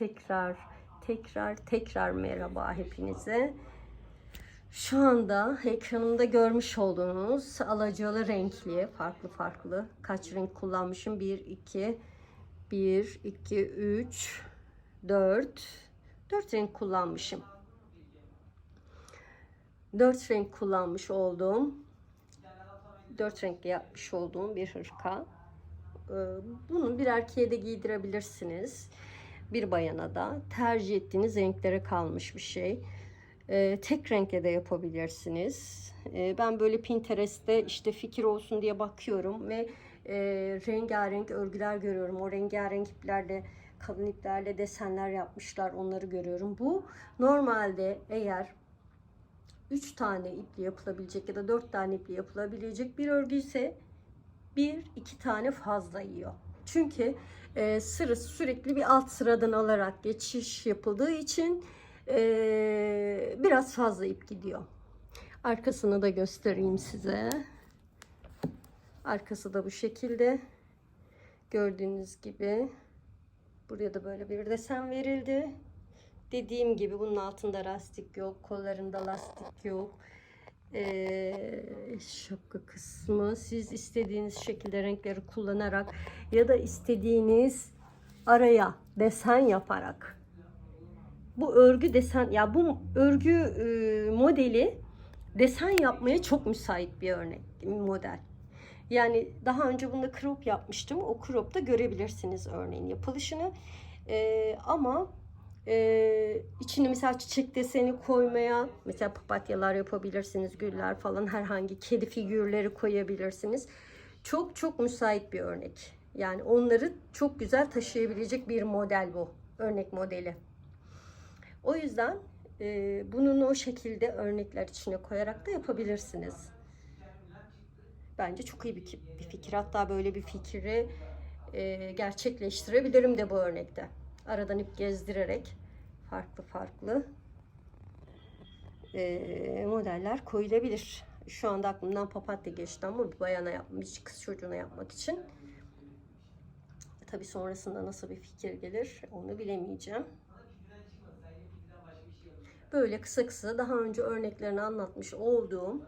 tekrar tekrar tekrar merhaba hepinize. Şu anda ekranımda görmüş olduğunuz alacalı renkli farklı farklı kaç renk kullanmışım 1 2 1 2 3 4 4 renk kullanmışım. 4 renk kullanmış olduğum 4 renkli yapmış olduğum bir hırka. Ee, Bunu bir erkeğe de giydirebilirsiniz. Bir bayana da tercih ettiğiniz renklere kalmış bir şey. Ee, tek renkle de yapabilirsiniz. Ee, ben böyle Pinterest'te işte fikir olsun diye bakıyorum ve e, rengarenk örgüler görüyorum. O rengarenk iplerle kalın iplerle desenler yapmışlar. Onları görüyorum. Bu normalde eğer 3 tane iple yapılabilecek ya da 4 tane iple yapılabilecek bir örgü ise bir iki tane fazla yiyor. Çünkü e, sıra sürekli bir alt sıradan alarak geçiş yapıldığı için e, biraz fazla ip gidiyor. Arkasını da göstereyim size. Arkası da bu şekilde. Gördüğünüz gibi. Buraya da böyle bir desen verildi. Dediğim gibi bunun altında lastik yok. Kollarında lastik yok. Ee, şapka kısmı siz istediğiniz şekilde renkleri kullanarak ya da istediğiniz araya desen yaparak bu örgü desen ya bu örgü e, modeli desen yapmaya çok müsait bir örnek model. Yani daha önce bunda crop yapmıştım. O crop'ta görebilirsiniz örneğin yapılışını. Ee, ama ee, içine mesela çiçek deseni koymaya mesela papatyalar yapabilirsiniz güller falan herhangi kedi figürleri koyabilirsiniz. Çok çok müsait bir örnek. Yani onları çok güzel taşıyabilecek bir model bu örnek modeli. O yüzden e, bunun o şekilde örnekler içine koyarak da yapabilirsiniz. Bence çok iyi bir, bir fikir. Hatta böyle bir fikri e, gerçekleştirebilirim de bu örnekte aradan ip gezdirerek farklı farklı e, modeller koyulabilir. Şu anda aklımdan papatya geçti ama bir bayana yapmış, kız çocuğuna yapmak için. Tabi sonrasında nasıl bir fikir gelir onu bilemeyeceğim. Böyle kısa kısa daha önce örneklerini anlatmış olduğum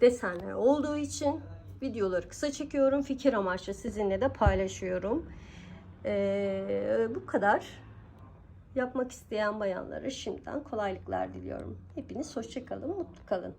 desenler olduğu için videoları kısa çekiyorum. Fikir amaçlı sizinle de paylaşıyorum. Ee, bu kadar. Yapmak isteyen bayanlara şimdiden kolaylıklar diliyorum. Hepiniz hoşçakalın, mutlu kalın.